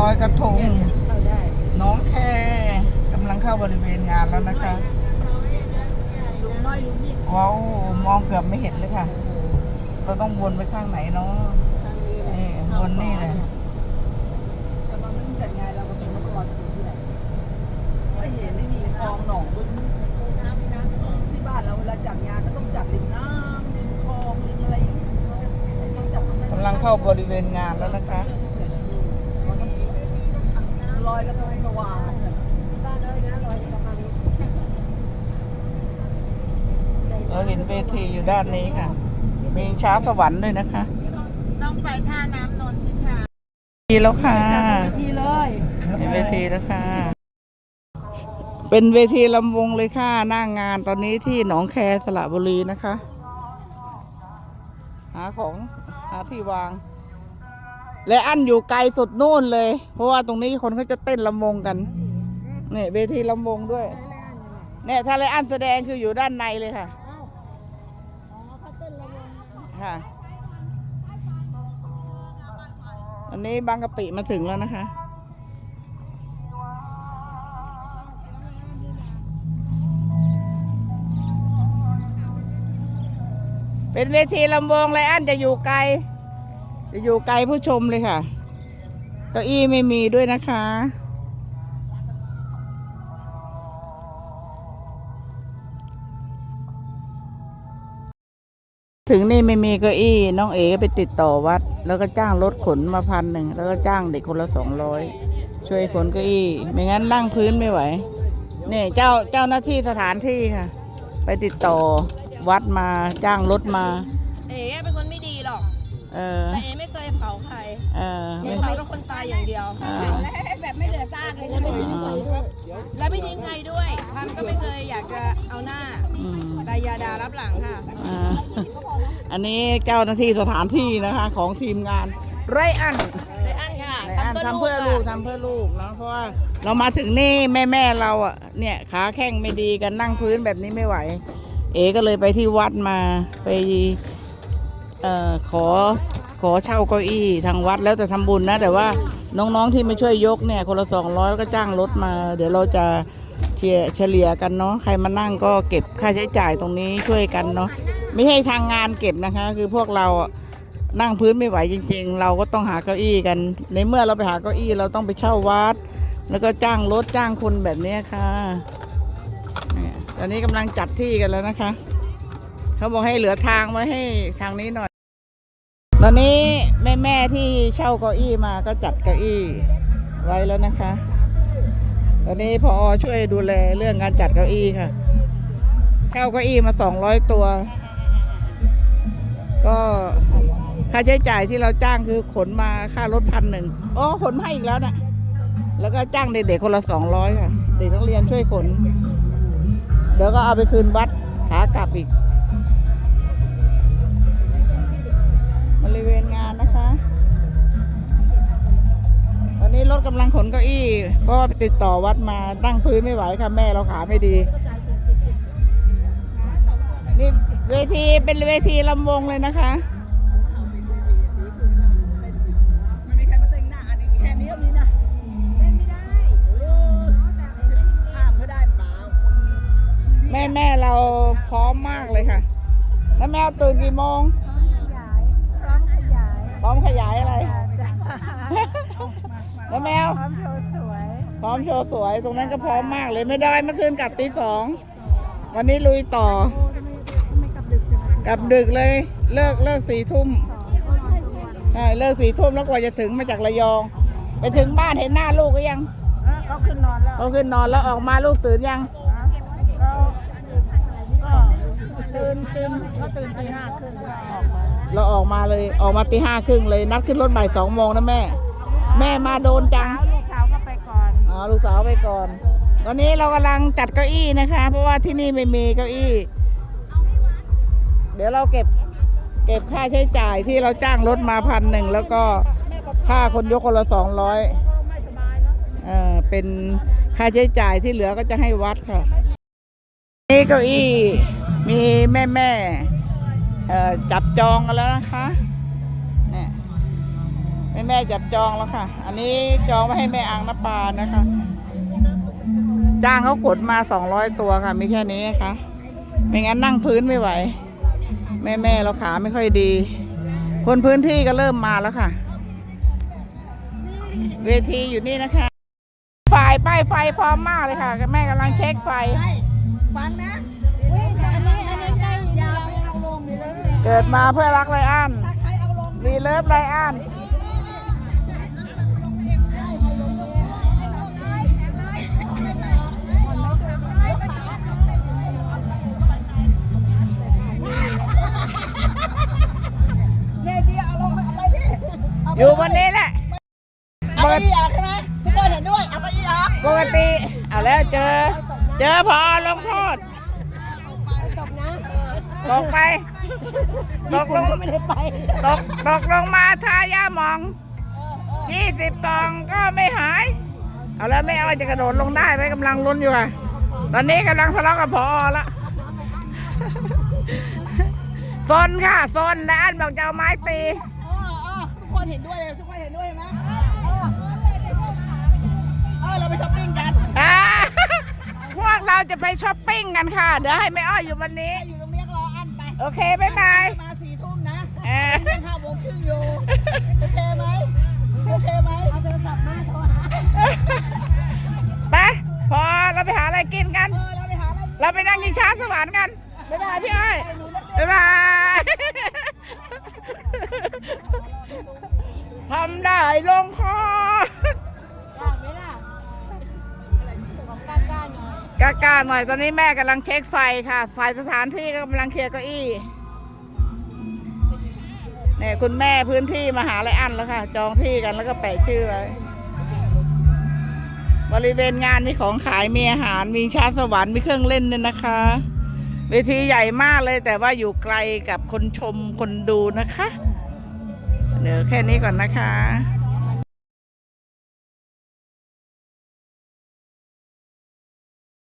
ลอยกระทงน้องแคกำลังเข้าบริเวณงานแล้วนะคะลุงน้อยลุงนิดว้าวมองเกือบไม่เห็นเลยค่ะ เราต้องวนไปข้างไหนเนาะนี่วนนี่เลยแต่ตอนนั้นจัดงานเราก็เป็นนักบอลที่ไหนไม่เห็นไม่มีคลองหนองบึ้งที่บ้านเราเวลาจัดงานก็ต้องจัดริมน้ำริมคลองริมอะไรต้องจัดตรงนั้นกำลังเข้าบริเวณงานแล้วนะคะ ลอยกระทงสว่างเราเห็นเวทีอยู่ด้านนี้ค่ะ มีช้าสวรรค์ด้วยนะคะ ต้องไปท่าน้ำนนท์สิคะทีแล้วค่ะทีเลยเห็นเวทีแล้วค่ะ เป็นเวทีลำวงเลยค่ะหน้างงานตอนนี้ที่หนองแคสระบุรีนะคะ หาของหาที่วาง และอันอยู่ไกลสุดนู่นเลย เพราะว่าตรงนี้คนเขาจะเต้นลำวงกันเนี่ยเวทีลำวงด้วยเนี่ยถ้าไรอันแสดงคืออยู่ด้านในเลยค่ะค่ะอันนี้บางกะปิมาถึงแล้วนะคะ เป็นเวทีลำวงไรอันจะอยู่ไกล จะอยู่ไกลผู้ชมเลยค่ะเก้าอี้ไม่มีด้วยนะคะ ถึงนี่ไม่มีเก้าอี้ น้องเอ๋ไปติดต่อวัด แล้วก็จ้างรถขนมาพันหนึ่งแล้วก็จ้างเด็กคนละสองร้อยช่วยขนเก้าอี้ ไม่งั้นนั่งพื้นไม่ไหวนี่เจ้าเจ้าหน้าที่สถานที่ค่ะ ไปติดต่อวัดมาจ้างรถมา เอ๋เป็ เออ แต่เอ๋ไม่เคยเผาใครเออ เอ๋ไม่เผาแต่คนตายอย่างเดียวอ่าแบบไม่เหลือซากเลยนะไม่ทิ้งใครด้วยและไม่ทิ้งใครด้วยทำก็ไม่เคยอยากจะเอาหน้าอืมแต่อยาดารับหลังค่ะ อ่าอันนี้เจ้าหน้าที่สถานที่นะคะของทีมงานไรอันในอันค่ะไรอันทำเพื่อลูกทำเพื่อลูกเนาะเพราะว่าเรามาถึงนี่แม่แม่ๆเราอะเนี่ยขาแข้งไม่ดีกันนั่งพื้นแบบนี้ไม่ไหว เอ๋ก็เลยไปที่วัดมาไป เอ่อขอขอเช่าเก้าอี้ทางวัดแล้วแต่ทำบุญนะ แต่ว่าน้องๆที่มาช่วยยกเนี่ย คนละสองร้อยก็จ้างรถมา เดี๋ยวเราจะเฉลี่ยเฉลี่ยกันเนาะใครมานั่งก็เก็บค่าใช้จ่ายตรงนี้ช่วยกันเนาะไม่ใช่ทางงานเก็บนะคะ คือพวกเรานั่งพื้นไม่ไหวจริง ๆ เราก็ต้องหาเก้าอี้กัน ในเมื่อเราไปหาเก้าอี้เราต้องไปเช่าวัด แล้วก็จ้างรถจ้างคนแบบนี้ค่ะเนี่ยตอนนี้กำลังจัดที่กันแล้วนะคะ เขาบอกให้เหลือทางไว้ให้ทางนี้หน่อย ตอนนี้แม่แม่ที่เช่าเก้าอี้มาก็จัดเก้าอี้ไว้แล้วนะคะ ตอนนี้พอช่วยดูแลเรื่องการจัดเก้าอี้ค่ะ เช่าเก้าอี้มาสองร้อยตัว ก็ค่าใช้จ่ายที่เราจ้างคือขนมาค่ารถพันหนึ่งอ๋อขนมาให้อีกแล้วนะแล้วก็จ้างเด็กๆคนละสองร้อยค่ะ เด็กนักเรียนช่วยขน เดี๋ยวก็เอาไปคืนวัดขากลับอีก เพราะว่าไปติดต่อวัดมาตั้งพื้นไม่ไหวค่ะแม่เราขาไม่ดี นี่เวทีเป็นเวทีลำวงเลยนะคะ มันมีใครมาเต็งหน้าอันนี้แค่นี้มีนะเล่นไม่ได้ห้ามเขาได้เปล่าแม่แม่เราพร้อมมากเลยค่ะ แล้วแมวตื่นกี่โมง พร้อมขยาย พร้อมขยายอะไรจ้ะแล้วแมว พร้อมโชว์สวย พร้อมโชว์สวยตรงนั้นก็พร้อมมากเลยไม่ได้เมื่อคืนกลับตีสองวันนี้ลุยต่อโอ้ทำไมทำไมกลับดึกจังเลยกลับดึกเลย เลิกเลิกสี่ทุ่มสองคนทุกวันใช่เลิกสี่ทุ่มแล้วกว่าจะถึงมาจากระยอง ไปถึงบ้านเห็นหน้าลูกก็ยังเอ้อเขาขึ้นนอนแล้วเขาขึ้นนอนแล้วออกมาลูกตื่นยังเราก็ตื่นตื่นเขาตื่นตีห้าครึ่งก็ออกมาเราออกมาเลยออกมาตีห้าครึ่งเลยนัดขึ้นรถบ่ายสองโมงนะแม่ แม่มาโดนจัง อ๋อลูกสาวไปก่อน ตอนนี้เรากำลังจัดเก้าอี้นะคะ เพราะว่าที่นี่ไม่มีเก้าอี้ เดี๋ยวเราเก็บเก็บค่าใช้จ่ายที่เราจ้างรถมาพันหนึ่งแล้วก็ค่าคนยกคนละสองร้อยอ่าเออเป็นค่าใช้จ่ายที่เหลือก็จะให้วัดค่ะนี่เก้าอี้มีแม่แม่เอ่อจับจองกันแล้วนะคะ แม่แม่จับจองแล้วค่ะ อันนี้จองไว้ให้แม่อังนปานะคะ จ้างเขาขนมาสองร้อยตัวค่ะ มีแค่นี้นะคะ ไม่งั้นนั่งพื้นไม่ไหว แม่แม่เราขาไม่ค่อยดี คนพื้นที่ก็เริ่มมาแล้วค่ะ เวทีอยู่นี่นะคะฝ่ายป้ายไฟพร้อมมากเลยค่ะ แม่กำลังเช็คไฟ ฟังนะอันนี้อันนี้ใกล้ยาวไปเอาลงเลยเกิดมาเพื่อรักไรอันใครเอาลงรีเลิฟไรอัน อยู่บนนี้แหละ เอาไปอีกใช่ไหมทุกคนเห็นด้วย เอาไปอีกเหรอปกติ เอาแล้วเจอ เจอพอลงโทษตกนะตกไป ตกลงไม่ได้ไป ตกตกลงมาทายาหมอง ยี่สิบกล่องก็ไม่หาย เอาแล้วไม่เอาจะกระโดดลงได้ไหมกำลังลุ้นอยู่ค่ะตอนนี้กำลังทะเลาะกับพอละซนค่ะซนและอันบอกจะเอาไม้ตีเออเออทุก คนเห็นด้วยเลยทุกคนเห็นด้วยไหมเออเออเราไปช้อปปิ้งกันอ่าพวกเราจะไปช้อปปิ้งกันค่ะ เดี๋ยวให้แม่อ้อยอยู่วันนี้ อยู่ตรงนี้รออันไปโอเคบ๊ายบายมาสี่ทุ่มนะเออยังห้าโมงครึ่งอยู่โอเคไหมโอเคไหมเอาโทรศัพท์มาโทรหาไปพอเราไปหาอะไรกินกัน เออเราไปหาอะไรเราไปนั่งกินช้าสวรรค์กันบ๊ายบายพี่อ้อยบ๊ายบายำได้ลงคอได้ไหมล่ะของกล้ากล้าหน่อยกล้าๆหน่อยตอนนี้แม่กำลังเช็คไฟค่ะฝ่ายสถานที่ก็กำลังเคลียร์เก้าอี้เนี่ยคุณแม่พื้นที่มาหาอะไรอันแล้วค่ะ จองที่กันแล้วก็แปะชื่อไว้บริเวณงานมีของขายมีอาหารมีชาสวรรค์มีเครื่องเล่นด้วยนะคะ เวทีใหญ่มากเลยแต่ว่าอยู่ไกลกับคนชมคนดูนะคะ เดี๋ยวแค่นี้ก่อนนะคะ